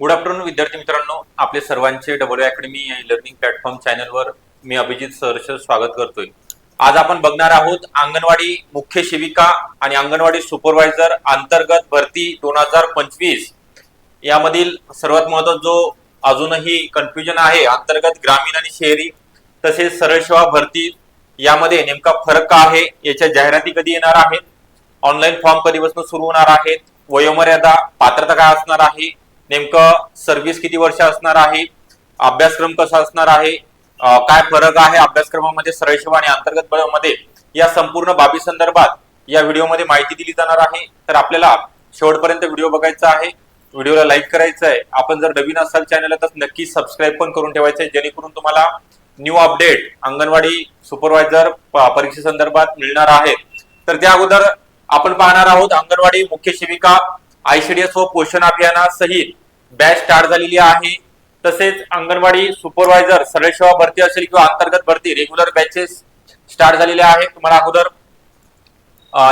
Good afternoon विद्यार्थी मित्रांनो. आपले सर्वांचे डब्ल्यू अकॅडमी या लर्निंग प्लॅटफॉर्म चॅनलवर मी अभिजित सहर्ष स्वागत करतोय. आज आपण बघणार आहोत अंगणवाडी मुख्य सेविका आणि अंगणवाडी सुपरवायझर अंतर्गत भरती दोन हजार पंचवीस. यामधील सर्वात महत्त्वाचा जो अजूनही कन्फ्युजन आहे अंतर्गत ग्रामीण आणि शहरी तसेच सरळ सेवा भरती यामध्ये नेमका फरक का आहे याच्या जाहिराती कधी येणार आहेत? ऑनलाईन फॉर्म कधीपासून सुरू होणार आहेत? वयोमर्यादा पात्रता काय असणार आहे? नेमकं सर्व्हिस किती वर्ष असणार आहे? अभ्यासक्रम कसा असणार आहे? काय फरक आहे अभ्यासक्रमामध्ये सरळसेवा आणि अंतर्गत मध्ये या संपूर्ण बाबी संदर्भात या व्हिडिओमध्ये माहिती दिली जाणार आहे. तर आपल्याला शेवटपर्यंत व्हिडिओ बघायचा आहे. व्हिडिओला लाईक करायचं आहे. आपण जर नवीन असाल चॅनलला तर नक्की सबस्क्राईब पण करून ठेवायचं आहे. जेणेकरून तुम्हाला न्यू अपडेट अंगणवाडी सुपरवायझर परीक्षे संदर्भात मिळणार आहे. तर त्या अगोदर आपण पाहणार आहोत अंगणवाडी मुख्य सेविका आयसीडीएस व पोषण अभियानासहित बॅच स्टार्ट झालेली आहे. तसेच अंगणवाडी सुपरवायझर सरळ सेवा भरती असेल किंवा अंतर्गत भरती रेग्युलर बॅचेस स्टार्ट झालेल्या आहेत तुम्हाला अगोदर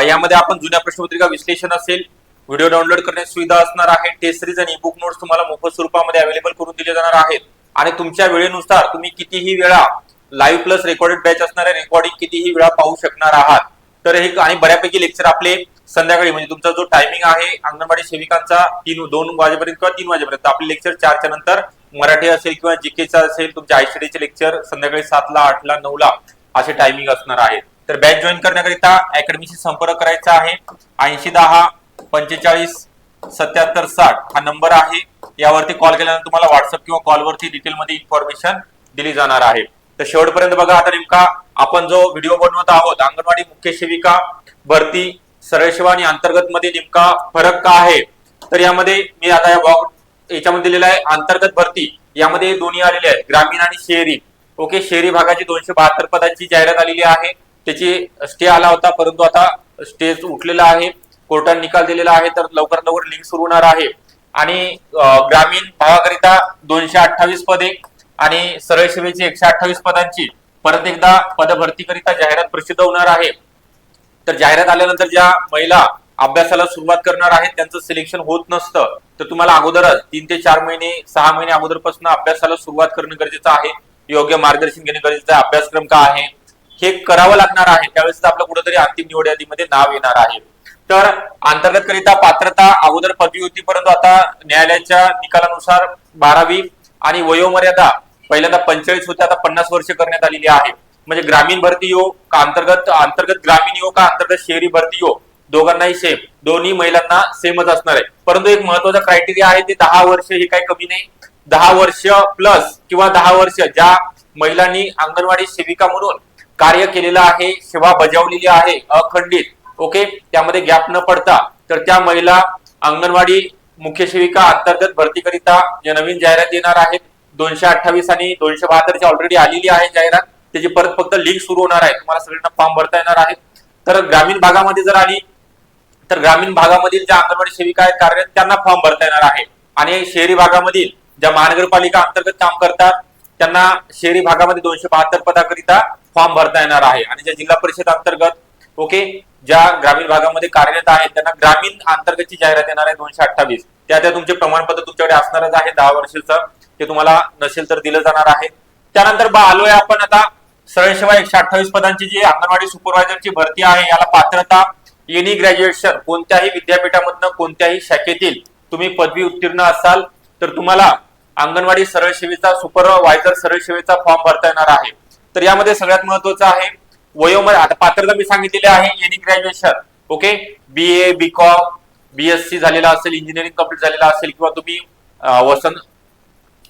यामध्ये आपण जुन्या प्रश्नपत्रिका विश्लेषण असेल व्हिडिओ डाउनलोड करण्याची सुविधा असणार आहे. टेस्ट सिरीज आणि बुक नोट्स तुम्हाला मोफत स्वरूपामध्ये अवेलेबल करून दिले जाणार आहेत. आणि तुमच्या वेळेनुसार तुम्ही कितीही वेळा लाईव्ह प्लस रेकॉर्डेड बॅच असणारे रेकॉर्डिंग कितीही वेळा पाहू शकणार आहात. तर हे आणि बऱ्यापैकी लेक्चर आपले संध्याकाळी म्हणजे तुमचा जो टायमिंग आहे अंगणवाडी सेविकांचा तीन दोन वाजेपर्यंत किंवा तीन वाजेपर्यंत. आपले लेक्चर चारच्या नंतर मराठी असेल किंवा जीकेचा असेल तुमच्या आयसीडीचे लेक्चर संध्याकाळी सातला आठला नऊला असे टायमिंग असणार आहे तर बॅच जॉईन करण्याकरिता अकॅडमीशी संपर्क करायचा आहे. ऐंशी दहा पंचेचाळीस सत्याहत्तर साठ हा नंबर आहे. यावरती कॉल केल्यानंतर तुम्हाला व्हॉट्सअप किंवा कॉलवरती डिटेलमध्ये इन्फॉर्मेशन दिली जाणार आहे. तर शेवटपर्यंत बघा आता नेमका आपण जो व्हिडिओ बनवत आहोत अंगणवाडी मुख्य सेविका भरती सरळ सेवा आणि अंतर्गत मध्ये नेमका फरक का आहे? तर यामध्ये मी आता या बॉक्स याच्यामध्ये दिलेला आहे अंतर्गत भरती. यामध्ये दोन्ही आलेले आहेत ग्रामीण आणि शहरी. ओके शहरी भागाची दोनशे बहात्तर पदाची जाहिरात आलेली आहे. त्याची स्टे आला होता परंतु आता स्टेज उठलेला आहे. कोर्टाने निकाल दिलेला आहे तर लवकरात लवकर लिंक सुरू होणार आहे. आणि ग्रामीण भागाकरिता दोनशे अठ्ठावीस पदे आणि सरळ सेवेची एकशे अठ्ठावीस पदांची परत एकदा पदभरतीकरिता जाहिरात प्रसिद्ध होणार आहे. तर जाहिरात आल्यानंतर ज्या महिला अभ्यासाला सुरुवात करणार आहेत त्यांचं सिलेक्शन होत नसतं तर तुम्हाला अगोदरच तीन ते चार महिने सहा महिने अगोदरपासून अभ्यासाला सुरुवात करणं गरजेचं आहे. योग्य मार्गदर्शन घेणे गरजेचं आहे. अभ्यासक्रम का आहे? हे करावं लागणार आहे. त्यावेळेस आपलं कुठेतरी अंतिम निवड यादीमध्ये नाव येणार आहे. तर अंतर्गत करिता पात्रता अगोदर पदवी होती परंतु आता न्यायालयाच्या निकालानुसार बारावी आणि वयोमर्यादा पहिल्यांदा पंचेचाळीस होती आता पन्नास वर्ष करण्यात आलेली आहे. म्हणजे ग्रामीण भरती हो का अंतर्गत अंतर्गत ग्रामीण हो का अंतर्गत शहरी भरती हो? दोघांनाही सेम दोन्ही महिलांना सेमच असणार आहे. परंतु एक महत्त्वाचा क्रायटेरिया आहे ते दहा वर्ष हे काही कमी नाही. दहा वर्ष प्लस किंवा दहा वर्ष ज्या महिलांनी अंगणवाडी सेविका म्हणून कार्य केलेलं आहे सेवा बजावलेली आहे अखंडित ओके त्यामध्ये गॅप न पडता तर त्या महिला अंगणवाडी मुख्य सेविका अंतर्गत भरतीकरिता जे नवीन जाहिरात येणार आहेत दोनशे अठ्ठावीस आणि दोनशे बहात्तरची ऑलरेडी आलेली आहे जाहिरात. त्याची परत फक्त लिंक सुरू होणार आहे. तुम्हाला सगळ्यांना फॉर्म भरता येणार आहे. तर ग्रामीण भागामध्ये जर आली तर ग्रामीण भागामधील ज्या अंगणवाडी सेविका आहेत कार्यरत त्यांना फॉर्म भरता येणार आहे. आणि शहरी भागामधील ज्या महानगरपालिका अंतर्गत काम करतात त्यांना शहरी भागामध्ये दोनशे बहात्तर पदाकरिता फॉर्म भरता येणार आहे. आणि ज्या जिल्हा परिषद अंतर्गत ओके ज्या ग्रामीण भागामध्ये कार्यरत आहेत त्यांना ग्रामीण अंतर्गतची जाहिरात येणार आहे दोनशे अठ्ठावीस. त्या त्या तुमचे प्रमाणपत्र तुमच्याकडे असणारच आहे दहा वर्षाचं. ते तुम्हाला नसेल तर दिलं जाणार आहे. त्यानंतर बा आलोय आपण आता. सरळ सेवा एकशे अठ्ठावीस पदांची जी अंगणवाडी सुपरवायझरची भरती आहे याला पात्रता एनी ग्रॅज्युएशन कोणत्याही विद्यापीठामधनं कोणत्याही शाखेतील तुम्ही पदवी उत्तीर्ण असाल तर तुम्हाला अंगणवाडी सरळ सेवेचा सुपरवायझर सरळ सेवेचा फॉर्म भरता येणार आहे. तर यामध्ये सगळ्यात महत्वाचं आहे वयोमर्यादा आता पात्रता मी सांगितलेली आहे any graduation okay B A B com BSc झालेला असेल इंजिनिअरिंग कंप्लीट झालेला असेल किंवा तुम्ही वसंत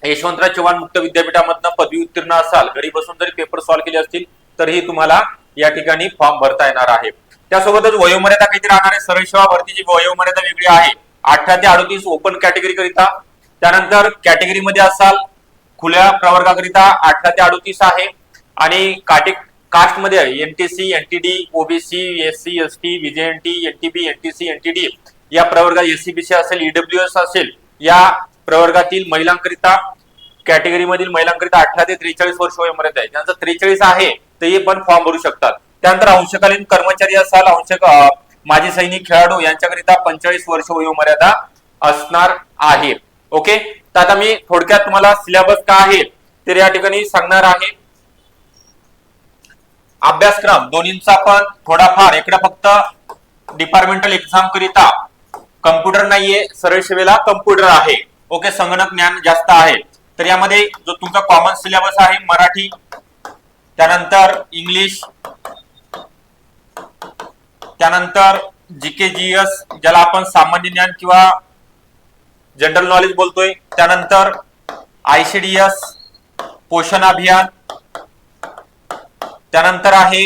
यशवंतराव चव्हाण मुक्त विद्यापीठामधनं पदवी उत्तीर्ण असाल घरी बसून जरी पेपर सॉल्व्ह केले असतील तरीही तुम्हाला या ठिकाणी फॉर्म भरता येणार आहे. त्यासोबतच वयोमर्यादा काहीतरी राहणार आहे? सरळ सेवा भरतीची वयोमर्यादा वेगळी आहे अठरा ते अडतीस ओपन कॅटेगरी करिता. त्यानंतर कॅटेगरीमध्ये असाल खुल्या प्रवर्गाकरिता अठरा ते अडतीस आहे. आणि काटे कास्टमध्ये MTC NTD OBC S C S T VJNT NTB NTC NTD या प्रवर्गात एससीबीसी असेल ईडब्ल्यू एस असेल या प्रवर्गातील महिलांकरिता कॅटेगरी मधील महिलांकरिता अठरा ते त्रेचाळीस वर्ष वयोमर्यादा आहे. ज्यांचं त्रेचाळीस आहे ते पण फॉर्म भरू शकतात. त्यानंतर अंशकालीन कर्मचारी असाल अंशक माजी सैनिक खेळाडू यांच्याकरिता पंचेचाळीस वर्ष वयोमर्यादा असणार आहे. ओके? तर आता मी थोडक्यात तुम्हाला सिलेबस काय आहे तर या ठिकाणी सांगणार आहे. अभ्यासक्रम दोन्हींचा पण थोडाफार इकडे फक्त डिपार्टमेंटल एक्झाम करिता. कम्प्युटर नाहीये सरळ सेवेला कम्प्युटर आहे. ओके संगणक ज्ञान जास्त आहे. तर यामध्ये जो तुमचा कॉमन सिलेबस आहे मराठी त्यानंतर इंग्लिश त्यानंतर जी के जी एस ज्याला आपण सामान्य ज्ञान किंवा जनरल नॉलेज बोलतोय त्यानंतर आयसीडीएस पोषण अभियान त्यानंतर आहे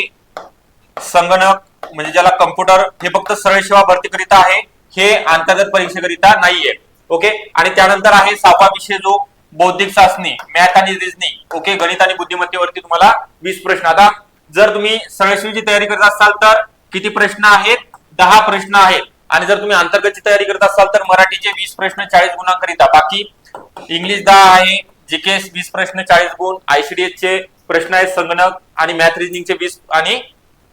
संगणक म्हणजे ज्याला कम्प्युटर हे फक्त सरळ सेवा भरतीकरिता आहे हे अंतर्गत परीक्षेकरिता नाहीये. ओके? आणि त्यानंतर आहे सहावा विषय जो बौद्धिक चाचणी मॅथ आणि रिजनिंग. ओके? गणित आणि बुद्धिमत्तेवरती तुम्हाला वीस प्रश्न. आता जर तुम्ही सरळ तयारी करत असाल तर किती प्रश्न आहेत? दहा प्रश्न आहेत. आणि जर तुम्ही अंतर्गतची तयारी करत असाल तर मराठीचे वीस प्रश्न चाळीस गुणांकरिता. बाकी इंग्लिश दहा आहे जीकेएस वीस प्रश्न चाळीस गुण आयसीडीएस चे प्रश्न आहेत संगणक आणि मॅथ रिजनिंगचे वीस आणि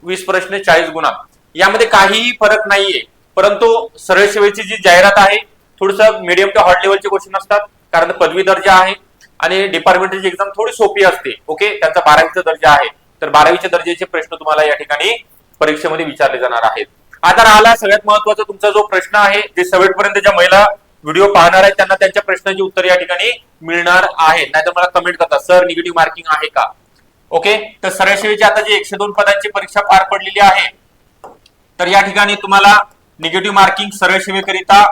वीस प्रश्न चाळीस गुणांक. यामध्ये काहीही फरक नाहीये. परंतु सरळ सेवेची जी जाहिरात आहे थोडस मिडियम ते हार्ड लेवलचे क्वेश्चन असतात. कारण पदवी दर्जा आहे. आणि डिपार्टमेंटची एक्झाम थोडी सोपी असते. ओके त्यांचा बारावीचा दर्जा आहे. तर बारावीच्या दर्जाचे प्रश्न तुम्हाला या ठिकाणी परीक्षेमध्ये विचारले जाणार आहेत. आता राहिला सगळ्यात महत्त्वाचा तुमचा जो प्रश्न आहे जे सवेट पर्यंत ज्या महिला व्हिडिओ पाहणार आहेत त्यांना त्यांच्या प्रश्नाची उत्तर या ठिकाणी मिळणार आहे नाहीतर मला कमेंट करतात सर निगेटिव्ह मार्किंग आहे का? ओके तर सरळशेवीची आता जी एकशे दोन पदांची परीक्षा पार पडलेली आहे तर या ठिकाणी तुम्हाला निगेटिव्ह मार्किंग सरळ सेवेकरिता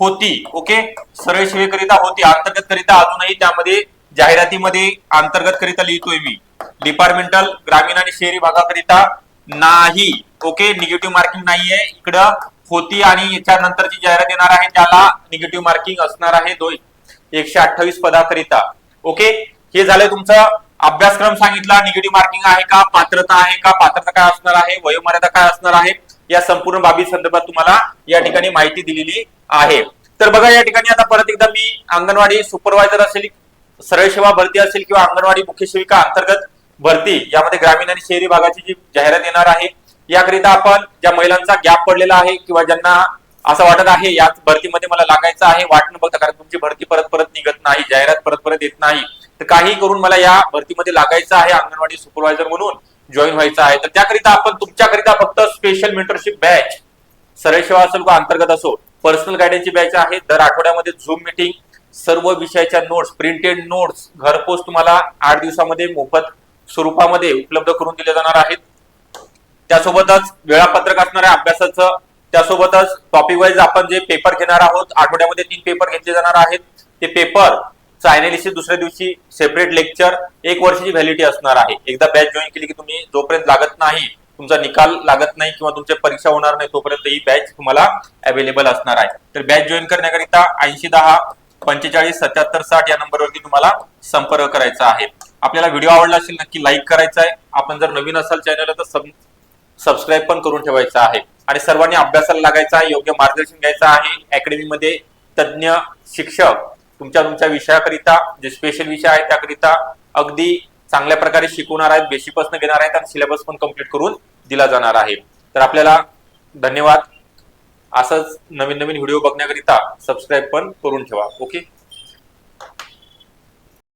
होती ओके सरळ सेवेकरिता होती अंतर्गत करिता अजूनही त्यामध्ये जाहिरातीमध्ये अंतर्गत करिता लिहितोय मी. डिपार्टमेंटल ग्रामीण आणि शहरी भागाकरिता नाही ओके निगेटिव्ह मार्किंग नाहीये. इकडं होती आणि याच्या नंतरची जाहिरात येणार आहे त्याला निगेटिव्ह मार्किंग असणार आहे दोन. एकशे अठ्ठावीस पदाकरिता ओके हे झालंय तुमचं अभ्यासक्रम सांगितला. निगेटिव्ह मार्किंग आहे का? पात्रता आहे का? पात्रता काय असणार आहे? वयोमर्यादा काय असणार आहे? या संपूर्ण बाबी संदर्भात तुम्हाला या ठिकाणी माहिती दिलेली आहे. तर बघा या ठिकाणी आता परत एकदा मी अंगणवाडी सुपरवायझर असेल सरळ सेवा भरती असेल किंवा अंगणवाडी मुख्य सेविका अंतर्गत भरती यामध्ये ग्रामीण आणि शहरी भागाची जी जाहिरात येणार आहे याकरिता आपण ज्या महिलांचा गॅप पडलेला आहे किंवा ज्यांना असं वाटत आहे याच भरतीमध्ये मला लागायचं आहे वाटणं बघता कारण तुमची भरती परत परत निघत नाही जाहिरात परत परत येत नाही तर काही करून मला या भरतीमध्ये लागायचं आहे अंगणवाडी सुपरवायझर म्हणून. जॉईन व्हायचं आहे. तर त्याकरिता आपण तुमच्याकरिता फक्त स्पेशल मेंटरशिप बॅच सरळ सेवा असेल किंवा अंतर्गत असो पर्सनल गायडन्सची बॅच आहे. दर आठवड्यामध्ये झूम मिटिंग सर्व विषयाच्या नोट्स प्रिंटेड नोट्स घरपोच तुम्हाला आठ दिवसामध्ये मोफत स्वरूपामध्ये उपलब्ध करून दिले जाणार आहेत. त्यासोबतच वेळापत्रक असणाऱ्या अभ्यासाचं. त्यासोबतच टॉपिक वाईज आपण जे पेपर घेणार आहोत आठवड्यामध्ये तीन पेपर घेतले जाणार आहेत. ते पेपर अनालिसिस दुसऱ्या दिवशी सेपरेट लेक्चर एक वर्षाची व्हॅलिडिटी असणार आहे. एकदा बॅच जॉईन केली की तुम्ही जोपर्यंत लागत नाही तुमचा निकाल लागत नाही किंवा तुमच्या परीक्षा होणार नाही तोपर्यंत ही बॅच तुम्हाला अवेलेबल असणार आहे. तर बॅच जॉईन करण्याकरिता ऐंशी दहा पंचेचाळीस सत्याहत्तर साठ या नंबरवरती तुम्हाला संपर्क करायचा आहे. आपल्याला व्हिडिओ आवडला असेल नक्की लाईक करायचा आहे. आपण जर नवीन असाल चॅनलला तर सब सबस्क्राईब पण करून ठेवायचा आहे. आणि सर्वांनी अभ्यासाला लागायचा आहे योग्य मार्गदर्शन घ्यायचं आहे. अकॅडमीमध्ये तज्ज्ञ शिक्षक तुमच्या तुमच्या विषयाकरिता जे स्पेशल विषय आहे त्याकरिता अगदी चांगल्या प्रकारे शिकवणार आहेत बेसिकपासून घेणार आहेत आणि सिलेबस पण कंप्लीट करून दिला जाणार आहे. तर आपल्याला धन्यवाद. असंच नवीन नवीन व्हिडिओ बघण्याकरिता सबस्क्राईब पण करून ठेवा. ओके